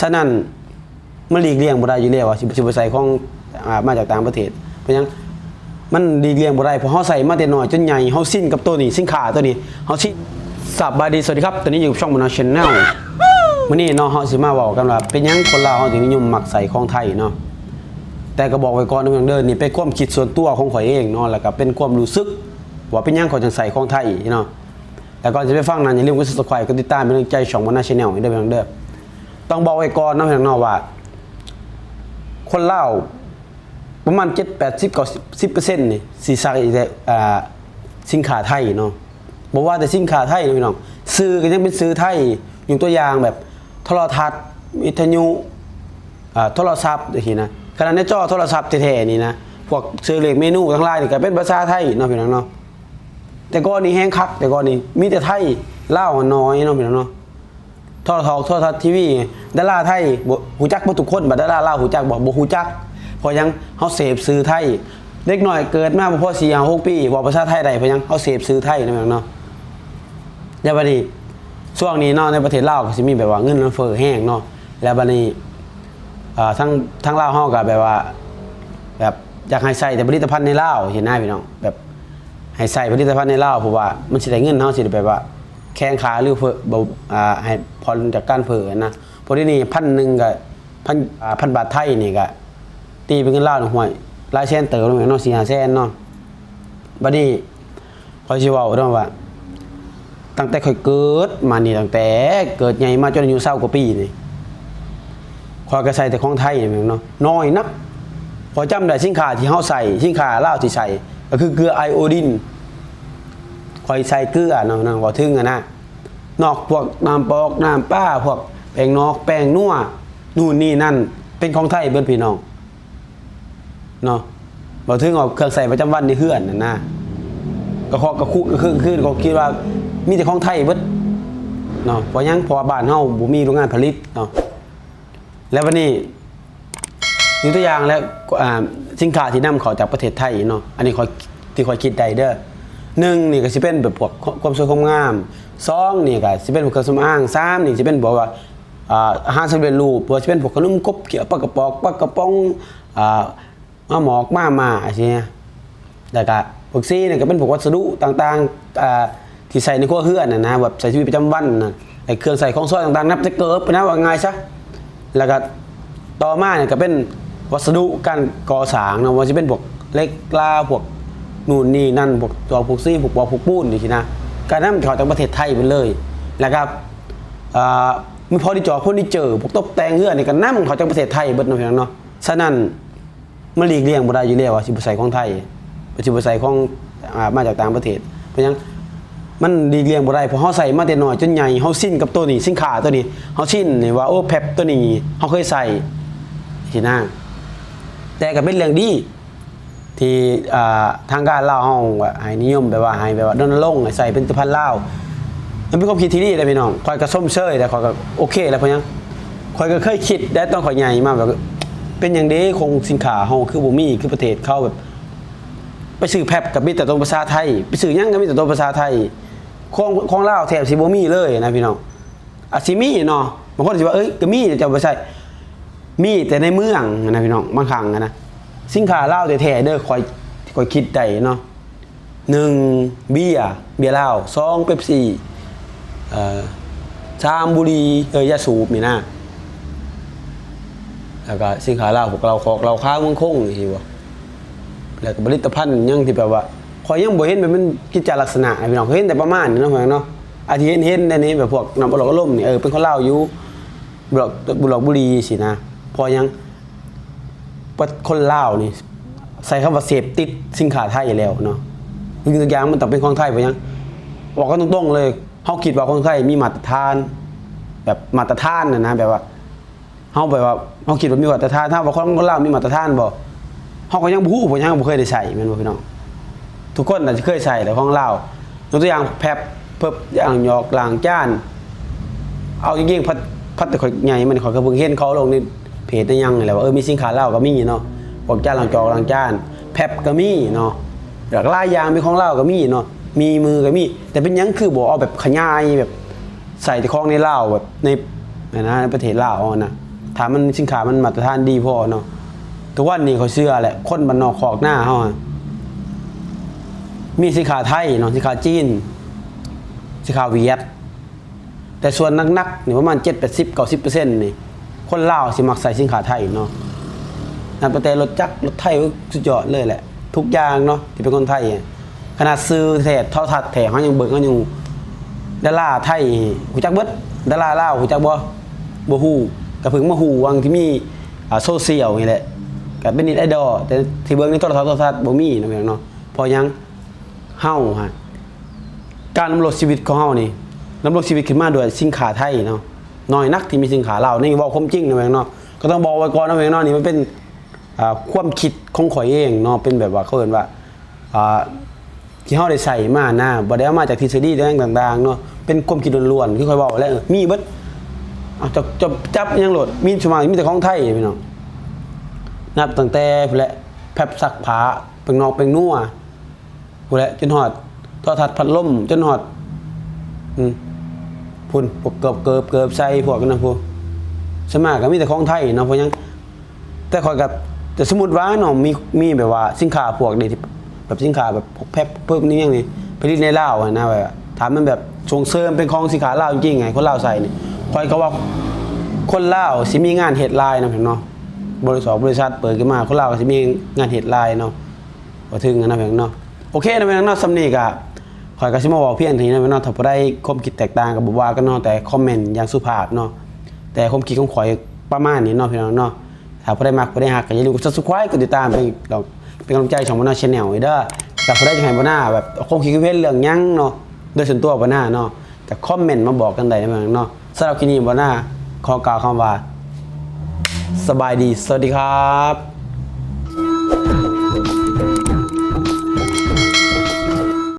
ฉะนั้นมันหลีกเลี่ยงบ่ได้อยู่แล้วว่าสิสิไปใส่ของอ่ามาจากต่างประเทศเพราะฉะนั้นมันหลีกเลี่ยงบ่ได้เพราะเฮาใส่มาแต่น้อยจนใหญ่เฮาสิ้นกับตัวนี้สินค้าตัวนี้เฮาสิ้นสับบายดีสวัสดีครับตอนนี้อยู่กับช่องมนชแนลมื้อนี้เนาะเฮาสิมาเว้ากันว่าเป็นหยังคนลาวเฮาถึงนิยมมักใส่ของไทยเนาะแต่ก็บอกไว้ก่อนนะเพียงเดินนี่เป็นความคิดส่วนตัวของข่อยเองเนาะแล้วก็เป็นความรู้สึกว่าเป็นหยังเขาจังใส่ของไทยเนาะแต่ก่อนจะไปฟังนั้นอย่าลืมกด subscribe กดติดตามเป็นกำลังใจช่องมันนชแนลให้ด้วยเพียงเด้อ ต้องบอกไว้ก่อนนะเพียงเนาะว่า คนเลาประมาณ7 80 90%นี่สิใส่แต่อ่สินค้าไทยเนาะบอกว่าแต่สินค้าไทยนะพี่น้องซื้อก็ยังเป็นซื้อไทยอยกตัวอย่างแบบโทรทัศน์วิทยุอ่าโทรศัพท์อย่างนี้นะขณะในจอโทรศัพท์แท้ๆนี่นะพวกซื้อเลขเมนูทั้งหลายนี่ก็เป็นภาษาไทยเนาะพี่น้องเนาะแต่ก่อนนี้แห้งคักแต่ก่อนนี้มีแต่ไทยเล่าน้อยเนาะพี่น้องเนาะ ทรทอกโทรทัศน์ทีวีดาราไทยบหูจักบ่ทุกคนบัดดาราลาวหูจักบ่บ่หูจักเพราะยังเฮาเสพสื่อไทย เด็กน้อยเกิดมาบ่พอ4 5 6ปีบอกภาษาไทยได้เพราะยังเฮาเสพสื่อไทยนะพี่น้องเนาะแล้วบัดนี้ช่วงนี้เนาะในประเทศลาวก็สิมีแบบว่าเงินมันเฟ้อแห้งเนาะแล้วบัดนี้อ่ทั้งทั้งลาวเฮาก็แบบว่าแบบอยากให้ใส่แต่ผลิตภัณฑ์ในลาวเห็นหน้าพี่น้องแบบให้ใส่ผลิตภัณฑ์ในลาวเพราะว่ามันสิได้เงินเฮาสิได้แบบว่า แข้งขาหรือเพื่อบ่อ่าให้พรจากการเผลอนะพราะที่นี่พันหนึ่งก็พันอ่าพันบาทไทยนี่ก็ตีเป็นเงินลาวนี่ห่วยหลายแสนเติบแล้วแม่นเนาะ4-5แสนเนาะบัดนี้ขอยสิเว้าเนาะว่า ตั้งแต่ข่อยเกิดมานี่ตั้งแต่เกิดใหญ่มาจนอายุ20กว่าปีนี่คอยก็ใส่แต่ของไทยนี่แม่นเนาะน้อยนักพอจำได้สินค้าที่เฮาใส่สินค้าลาวที่ใส่ก็คือเกลือไอโอดิน คอยใส่เกลือเนาะนะบ่ถึงอะนะนอกพวกน้ำปอกน้ำป้าพวกแป้งนอกแป้งนัวนู่นนี่นั่น เป็นของไทยเบิ่นพี่น้องเนาะบ่ถึงเอาเครื่องใส่ประจำวันในเฮือนนั่นนะก็ขอกระคุกระคือคือก็คิดว่ามีแต่ของไทยเบิดเนาะเพราะยังพราะว่าบ้านเฮาบ่มีโรงงานผลิตเนาะแล้ววันนี้ยกตัวอย่างแล้วอ่าสินค้าที่นำเข้าจากประเทศไทยเนาะอันนี้คอยที่คอยคิดได้เด้อ หนึ่งนี่ก็สิเป็นแบบพวกความสวยความงามสองนี่ก็สิเป็นพวกเครื่องสำอางสามนี่สิเป็นบอกว่าอ่าอาหารสำเร็จรูปบ่สิเป็นพวกขนมกบเขียวปลากระป๋องปลากระป๋องอ่ามาหมอกมามาอะไรเงี้ยแล้วก็พวกซีนี่ก็เป็นพวกวัสดุต่างๆอ่าที่ใส่ในครัวเรือนน่ะนะแบบใส่ชีวิตประจำวันนะไอ้เครื่องใส่ของซอยต่างๆนับจะเกิบไปนะว่าไงซะแล้วก็ต่อมาเนี่ยก็เป็นวัสดุการก่อสร้างนะว่าจะเป็นพวกเหล็กกลาพวก นู่นนี่นั่นพวกจอพวกซี่พวกบอพวกปูนนี่สินะการนำเขาจากประเทศไทยไปเลยแล้วก็อ่ามีพอดีจอคนที่เจอพวกตกแต่งเฮือนนี่ก็นำเขาจากประเทศไทยเบิดเนาะพี่น้องเนาะฉะนั้นมันหลีกเลี่ยงบ่ได้อยู่แล้วว่าสิบ่ใส่ของไทยสิบ่ใส่ของมาจากต่างประเทศ เพราะฉะนั้นมันดีเลียงบ่ได้เพราะเฮาใส่มาแต่น้อยจนใหญ่เฮาสิ้นกับตัวนี้สิ้นค้าตัวนี้เฮาสิ้นนี่ว่าโอ้แพปตัวนี้เฮาเคยใส่สินะแต่ก็เป็นเรื่องดี ที่ทางการลาวเฮาว่าให้นิยมแบบว่าให้แบบว่ารณรงค์ให้ใส่เป็นตะพันลามันเป็นความคิดที่ดีนะพี่น้องข่อยก็ส้มเชยแต่ข่อยก็โอเคแล้วเพราะยังข่อยก็เคยคิดได้ตอนข่อยใหญ่มากแบบเป็นอย่างเด้คงสินค้าเฮาคือบ่มีคือประเทศเขาแบบ ไปซื้อแพบกับมีแต่ตัวภาษาไทย ไปซื้อยังก็มีแต่ตัวภาษาไทยของของลาแถบสิบ่มีเลยนะพี่น้องอาจสิมี่เนาะบางคนสิว่าเอ้ยก็มีแต่เจ้าบ่ใช่มีแต่ในเมืองนะพี่น้องบางครั้งนะ สินค้าเลาวแท้ๆเด้อคอยคอยคิดได้เนาะหนึ่งเบียร์เบียร์ลาสองเป๊ปซี่เอ่อสามบุรีเอ้ยยาสูบนี่นะแล้วก็สินค้าเลาพวกเราของเราค้าเมืองคงนี่สิบ่แล้วก็ผลิตภัณฑ์ยังที่แบบว่าคอยยังบ่เห็นแบบมันกิจลักษณะพี่น้องเคยเห็นแต่ประมาณนี้เนาะพี่องเนาะอาทิเห็นเห็นในนี้แบบพวกน้ำบุหรี่ล่มนี่เออเป็นคนเล่าอยู่บุหรี่บุหรี่บุรีสินะ พอยัง คนเล่าวนี่ ใส่คำว่าเสพติดสินค้าไทยแล้วเนาะจริงๆทุกอย่างมันต้องเป็นของไทยเพราะยังบอกกันตรงๆเลยเฮาคิดว่าของไทยมีมาตรฐาน แบบมาตรฐานนะนะแบบว่าเฮาแบบว่าเฮาคิดว่ามีมาตรฐานถ้าว่าคนลาวมีมาตรฐานบ่เขาก็ยังบฮู้ผมยังบ่เคยได้ใส่แม่นบ่พี่น้องทุกคนอาจจะเคยใส่แต่ของเรายกตัวอย่างแพบเพิ่บอย่างหยอกล้างจาน เอาจริงๆพัดพัดแต่ข่อยใหญ่มันข่อยก็เพิ่งเห็นเขาลงใน เพจได้ยังนี่และว่าเออมีสินค้าเราก็มีเนาะพวกจานล้างจอกล้างจาน แพบก็มีเนาะหลากหลายอย่างมีของเราก็มีเนาะมีมือก็มี แต่เป็นยังคือบ่เอาแบบขยายแบบใส่แต่ของในเหล้าแบบในนะในประเทศลาวเอานะถามมันสินค้ามันมาตรฐานดีพอเนาะทุกวันนี้เขาเชื่อแหละคนบ้านนอกขอกหน้าเฮามีสินค้าไทยเนาะสินค้าจีนสินค้าเวียดแต่ส่วนนักๆนี่ประมาณ7 80 90%นี่ คนลาวสิมักใส่สินค้าไทยเนาะนั่นประเทศรถจักรรถไทยสุดยอดเลยแหละ ทุกอย่างเนาะที่เป็นคนไทยขนาดซื้อแถดท่าทัดแถเขายังเบิกเขายังดาราไทยหูจักเบิดดาราลาวหูจักบ่บ่ฮู้ก็เพิ่งมาฮู้วังที่มีโซเชียลนี่แหละก็เป็นนิดไอดอลแต่ที่เบิ่งในโทรทัศน์โทรทัศน์บ่มีนะเนาะพอยังเฮาฮะการดำรงชีวิตของเฮานี่ดำรงชีวิตขึ้นมาด้วยสินค้าไทยเนาะ น้อยนักที่มีสินค้าลานี่เว้าความจริงนะแม่งเนาะก็ต้องบอกไว้ก่อนนะแม่งเนาะนี่มันเป็นความคิดของข่อยเองเนาะเป็นแบบว่าเขาเอิ้นว่าที่เฮาได้ใส่มานะบ่ได้มาจากทฤษฎีต่างๆเนาะเป็นความคิดล้วนๆคือข่อยเว้แล้วมีเบิดจะจับจับยังโหลดมีสมัยมีแต่ของไทยพี่น้องนับตั้งแต่พุ่นแหละแผบซักผ้าเป็นนอกเป็นนัวพูดแหละจนหอดทอทัดพัดลมจนหอดอืม พุ่นพวกเกิบเกิบเกิบใส่พวกกันนะพวกสมากก็มีแต่ของไทยเนาะเพราะยังแต่คอยกับแต่สมมติว่าเนาะมีมีแบบว่าสินค้าพวกนี้แบบสินค้าแบบแพบเพิ่มนี่ยังนี่ผลิตในลาวนะแบบถามมันแบบส่งเสริมเป็นของสินค้าลาวจริงไงคนลาวใส่นี่คอยก็ว่าคนลาวสิมีงานเฮ็ดไลน์นะเห็นเนาะบริษัทบริษัทเปิดขึ้นมาคนลาวก็สิมีงานเฮ็ดไลน์เนาะก็ถึงนะเพียงเนาะโอเคนะเพียงเนาะสำนีกะ ขอยก็สิมาบอกเพียงทีนี้นะเพียงเนาะถ้าบ่ได้ความคิดแตกต่างกับบ่ว่ากันเนาะแต่คอมเมนต์อย่างสุภาพเนาะแต่ความคิดของข่อยประมาณนี้เนาะพี่น้องเนาะถ้าบ่ได้มักบ่ได้ฮักก็อย่าลืมกด Subscribe กดติดตามเป็นเราเป็นกำลังใจช่องบ่นา Channel อีเด้อแต่บ่ได้จังไห้บ่นาแบบความคิดเห็นเรื่องหยังเนาะโดยส่วนตัวบ่นาเนาะก็คอมเมนต์มาบอกกันได้นะเพียงเนาะสำหรับคลิปนี้บ่นาขอกล่าวคำว่าสบายดี สวัสดีครับ